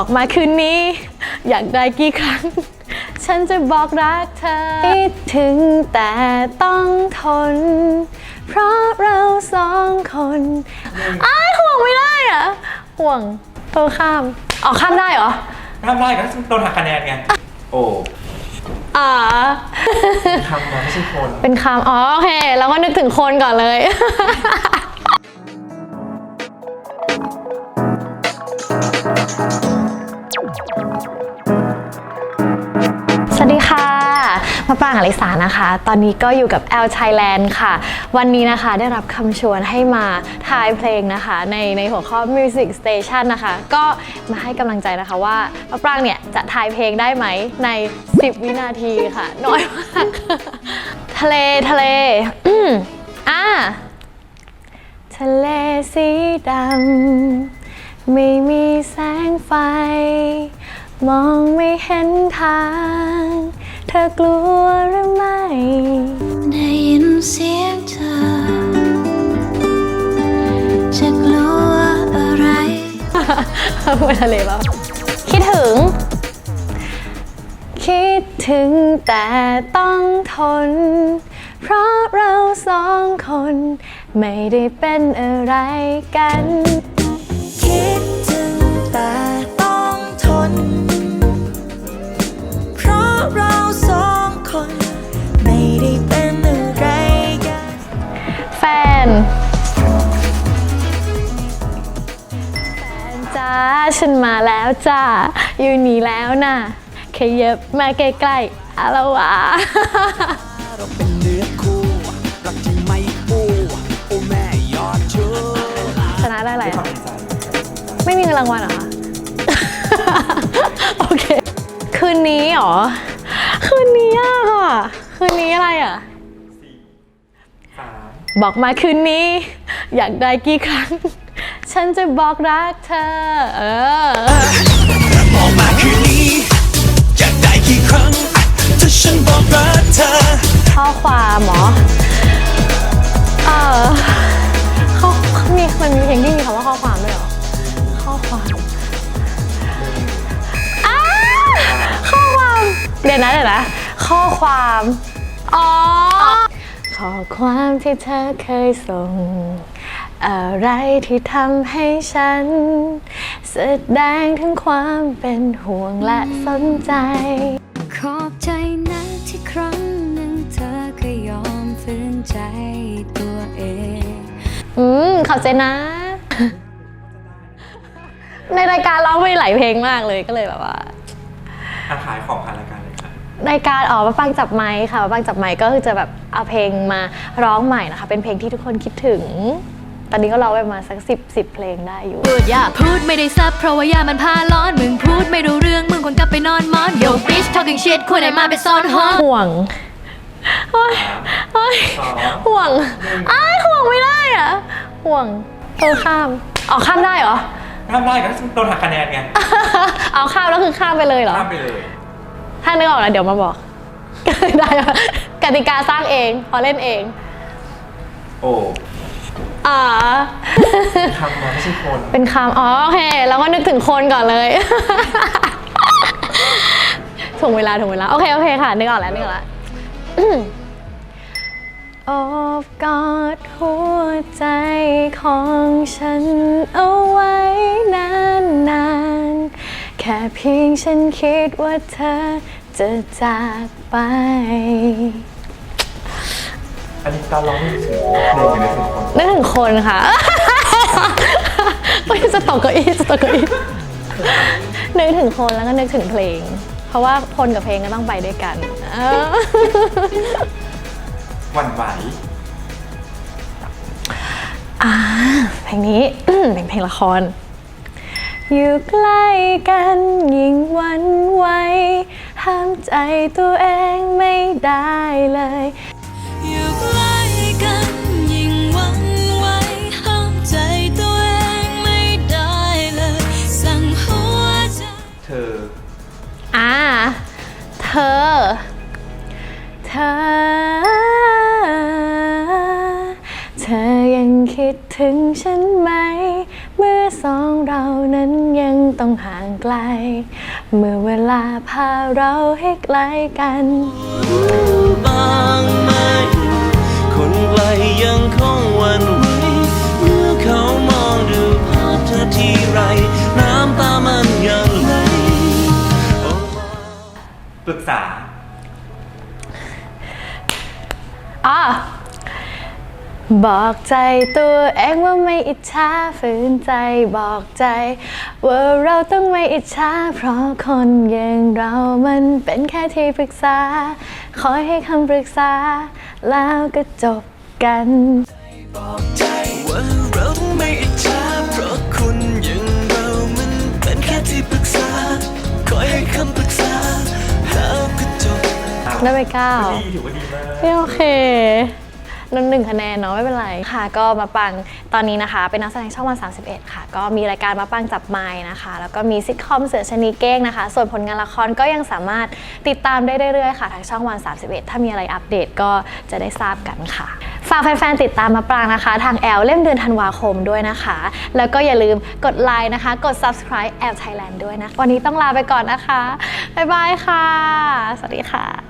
บอกมาคืนนี้ อยากได้กี่ครั้ง ฉันจะบอกรักเธอคิดถึงแต่ต้องทน เพราะเราสองคนอ้ายห่วงไม่ได้อะห่วงโทรข้ามอ๋อข้ามได้เหรอทำได้ก็โดนหักคะแนนไง โอ้อ่าทำมาไม่ใช่คน เป็นคำอ๋อโอเคเราก็นึกถึงคนก่อนเลย มาปางอลิสานะคะ ตอนนี้ก็อยู่กับ L Thailand ค่ะ วันนี้นะคะได้รับคำชวนให้มาทายเพลงนะคะ ในในหัวข้อ Music Station นะคะ ก็มาให้กำลังใจนะคะว่ามาปรางเนี่ยจะทายเพลงได้ไหมใน 10 วินาทีค่ะ น้อยมาก ทะเลทะเลอ่าทะเลสีดำไม่มีแสงไฟ มองไม่เห็นทาง เธอกลัวหรือไม่ ได้ยินเสียงเธอ จะกลัวอะไรพูดทะเลแล้วคิดถึง คิดถึงแต่ต้องทน เพราะเราสองคน ไม่ได้เป็นอะไรกัน คิด นแฟนจ้าฉันมาแล้วจ้าอยู่นี่แล้วนะขยับมาใกล้ๆอาละวะเราเป็นเนื้อคู่รักที่ไม่อู้โอ้แม่ยอดเชื่อชนะได้อะไรควาอะมในใจไม่มีเงินรางวัลเหรอคะโอเค คืนนี้เหรอ คืนนี้อะค่ะ คืนนี้อะไรอะสาม บอกมาคืนนี้ อยากได้กี่ครั้ง ฉันจะบอกรักเธอ เออ บอกมาคืนนี้ อยากได้กี่ครั้งถ้าฉันบอกรักเธอ ข้อความเหรอ เออเขาเขามีมันมีเพลงที่มีคำว่าข้อความด้วยเหรอ ข้อความอ้าข้อความ เดี๋ยวนะเดี๋ยวนะ ข้อความ อ๋อ ข้อความที่เธอเคยส่ง อะไรที่ทำให้ฉัน แสดงถึงความเป็นห่วงและสนใจ ขอบใจนะที่ครั้งหนึ่งเธอก็ยอมฝืนใจตัวเอง อืมขอบใจนะ ในรายการร้องไปหลายเพลงมากเลยก็เลยแบบว่า อาขายของผ่านรายการ เลยค่ะรายการอ๋อมาฟังจับไมค์ค่ะมาฟังจับไมค์ก็คือจะแบบเอาเพลงมาร้องใหม่นะคะ เป็นเพลงที่ทุกคนคิดถึง ตอนนี้ก็ร้องไปประมาณสักสิบสิบเพลงได้อยู่ พูดอย่าพูดไม่ได้ซับเพราะว่ายามันพาร้อน มึงพูดไม่รู้เรื่องมึงควรกลับไปนอนมอน Yo bitch talking shit ควรไหนมาไปซ่อนห้อง ห่วงโอ๊ยโอ๊ยสองห่วงอ้ายห่วงไม่ได้อะห่วงเออข้ามอ๋อข้ามได้เหรอ ทำได้ก็โดนหักคะแนนไง เอาข้ามแล้วคือข้ามไปเลยเหรอ ข้ามไปเลย ถ้านึกออกแล้วเดี๋ยวมาบอก ได้ปะกติกาสร้างเอง พอเล่นเองโอ้อ่าทำมาไม่ใช่คน เป็นคำอ๋อโอเคเราก็นึกถึงคนก่อนเลย ถ่วงเวลาถ่วงเวลา โอเค โอเคค่ะ นึกออกแล้ว นึกออกแล้ว โอบกอดหัวใจของฉันเอาไว้นานๆ แค่เพียงฉันคิดว่าเธอจะจากไป อันนี้การร้องนี่ถึงเพลงอยู่ในถึงคนนึกถึงคนค่ะโอ้ยจะตกเก้าอี้จะตกเก้าอี้นึกถึงคนแล้วก็นึกถึงเพลง เพราะว่าคนกับเพลงก็ต้องไปด้วยกันเออหวั่นไหวอ่าเพลงนี้ เป็นเพลงละคร อยู่ใกล้กันยิ่งหวันไหวห้ามใจตัวเองไม่ได้เลย อยู่ใกล้กันยิ่งหวั่นไหวห้ามใจตัวเองไม่ได้เลย สั่งหัวใจเธอ อ่า เธอ เธอ เธอยังคิดถึงฉันไหมเมื่อ สองเรานั้นยังต้องห่างไกล เมื่อเวลาพาเราให้ใกล้กันบ้างไหมคนไกลยังคงหวันไหวเมื่อเขามองดูภาพเธอทีไร น้ำตามันยังไหลออกมาปรึกษาอะ บอกใจตัวเองว่าไม่อิจฉาฝืนใจบอกใจ ว่าเราต้องไม่อิจฉาเพราะคนอย่างเรามันเป็นแค่ที่ปรึกษาคอยให้คำปรึกษา แล้วก็จบกันบอกใจว่าเราไม่อิจฉาเพราะคนอย่างเรามันเป็นแค่ที่ปรึกษาคอยให้คำปรึกษาแล้วก็จบได้ไปเก้าดีถือว่าดีมากไม่โอเค นนหนึ่งคะแนนเนาะไม่เป็นไรค่ะ ก็มาปังตอนนี้นะคะ เป็นนักแสดงช่องวัน 31 ค่ะ ก็มีรายการมาปังจับไม้นะคะ แล้วก็มีซิทคอมเสือชนีเก้งนะคะ ส่วนผลงานละครก็ยังสามารถติดตามได้เรื่อยๆค่ะทางช่องวัน 31 ถ้ามีอะไรอัปเดตก็จะได้ทราบกันค่ะฝากแฟนๆติดตามมาปรางนะคะ ทางแอลเล่มเดือนธันวาคมด้วยนะคะ แล้วก็อย่าลืมกดไลค์นะคะ กด subscribe แอลไทยแลนด์ด้วยนะ วันนี้ต้องลาไปก่อนนะคะ บ๊ายบายค่ะ สวัสดีค่ะ